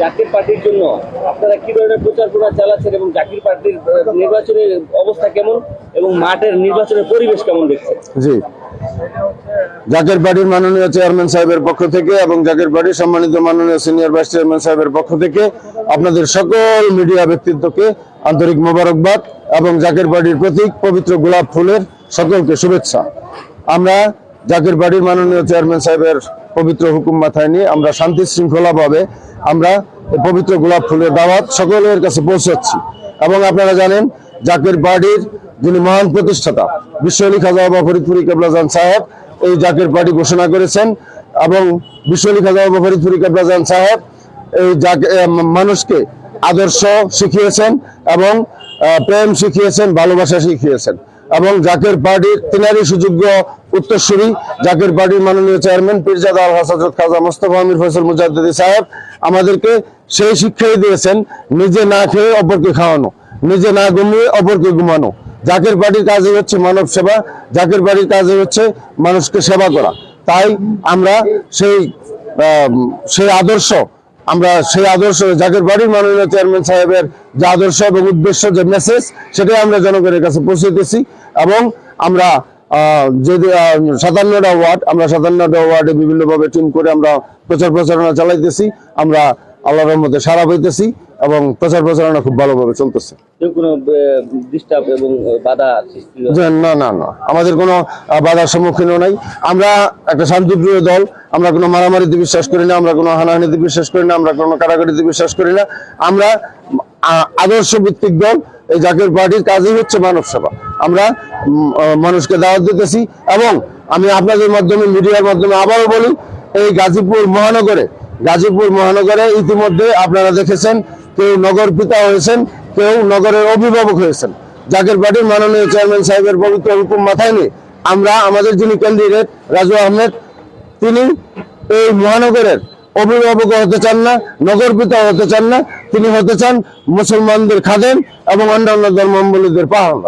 জাকির পার্টির জন্য আপনারা কি ধরনের প্রচার প্রচার চালাচ্ছেন এবং জাকির পার্টির নির্বাচনের অবস্থা কেমন এবং মাঠের নির্বাচনের পরিবেশ কেমন দেখছেন? জি। জাকের পার্টির মাননীয় চেয়ারম্যান সাহেবের পক্ষ থেকে এবং জাকের পার্টির সম্মানিত মাননীয় সিনিয়র ভাইস চেয়ারম্যান সাহেবের পক্ষ থেকে আপনাদের সকল মিডিয়া ব্যক্তিত্বকে আন্তরিক মোবারকবাদ এবং জাকের পার্টির প্রতীক পবিত্র গোলাপ ফুলের সকলকে শুভেচ্ছা। আমরা জাকের বাড়ির মাননীয় চেয়ারম্যান সাহেবের পবিত্র হুকুম মাথায় নিয়ে আমরা শান্তি শৃঙ্খলা ভাবে আমরা পবিত্র গোলাপ ফুলের দাওয়াত সকলের কাছে পৌঁছাচ্ছি। এবং আপনারা জানেন, জাকের বাড়ির যিনি মহান প্রতিষ্ঠাতা বিশ্ব আলী খাজা বাবা ফরিদপুরি কেবলাজান সাহেব, এই জাকির পার্টি ঘোষণা করেছেন এবং বিশ্ব আলী খাজা বাবা ফরিদপুরি কেবলাজান সাহেব এই মানুষকে আদর্শ শিখিয়েছেন এবং প্রেম শিখিয়েছেন, ভালোবাসা শিখিয়েছেন। এবং জাকের পার্টির তিনারই সুযোগ্য উত্তরসূরি জাকির পার্টির মাননীয় চেয়ারম্যান পীরজাদা আল হাসাজত খাজা মোস্তফা আমির ফয়সল মুজাদ্দিদি সাহেব আমাদেরকে সেই শিক্ষাই দিয়েছেন, নিজে না খেয়ে অপরকে খাওয়ানো, নিজে না ঘুমিয়ে অপরকে ঘুমানো। জাকের পার্টির কাজে হচ্ছে মানব সেবা, জাকের পার্টির কাজে হচ্ছে মানুষকে সেবা করা। তাই আমরা সেই সেই আদর্শ, আমরা সেই আদর্শ, জাকের বাড়ির মাননীয় চেয়ারম্যান সাহেবের যে আদর্শ এবং উদ্দেশ্য, যে মেসেজ সেটাই আমরা জনগণের কাছে পৌঁছেতেছি এবং আমরা যদি সাতান্নটা ওয়ার্ড আমরা সাতান্নটা ওয়ার্ডে বিভিন্নভাবে টিম করে আমরা প্রচার প্রচারণা চালাইতেছি আমরা আল্লাহর রহমতে সারা পাইতেছি এবং প্রচার প্রচারণা খুব ভালোভাবে চলতেছে। না না না আমাদের কোনো বাধার সম্মুখীনও নাই। আমরা একটা শান্তিপ্রিয় দল আমরা কোনো মারামারিতে বিশ্বাস করি না আমরা কোনো হানাহানিতে বিশ্বাস করি না আমরা কোনো কারাগারিতে বিশ্বাস করি না। আমরা আদর্শ ভিত্তিক দল এই জাতীয় পার্টির কাজই হচ্ছে মানব সেবা। আমরা মানুষকে দাওয়াত দিতেছি এবং আমি আপনাদের মাধ্যমে, মিডিয়ার মাধ্যমে আবারও বলি, এই গাজীপুর মহানগরে গাজীপুর মহানগরে ইতিমধ্যে আপনারা দেখেছেন, কেউ নগর পিতা হয়েছেন, কেউ নগরের অভিভাবক হয়েছেন। জাকের পার্টির মাননীয় চেয়ারম্যান সাহেবের পবিত্র হুকুম মাথায় নিয়ে আমরা, আমাদের যিনি ক্যান্ডিডেট রাজু আহমেদ, তিনি এই মহানগরের অভিভাবক হতে চান না নগর পিতা হতে চান না, তিনি হতে চান মুসলমানদের খাদেন এবং অন্যান্য ধর্মাবলীদের পাহাড়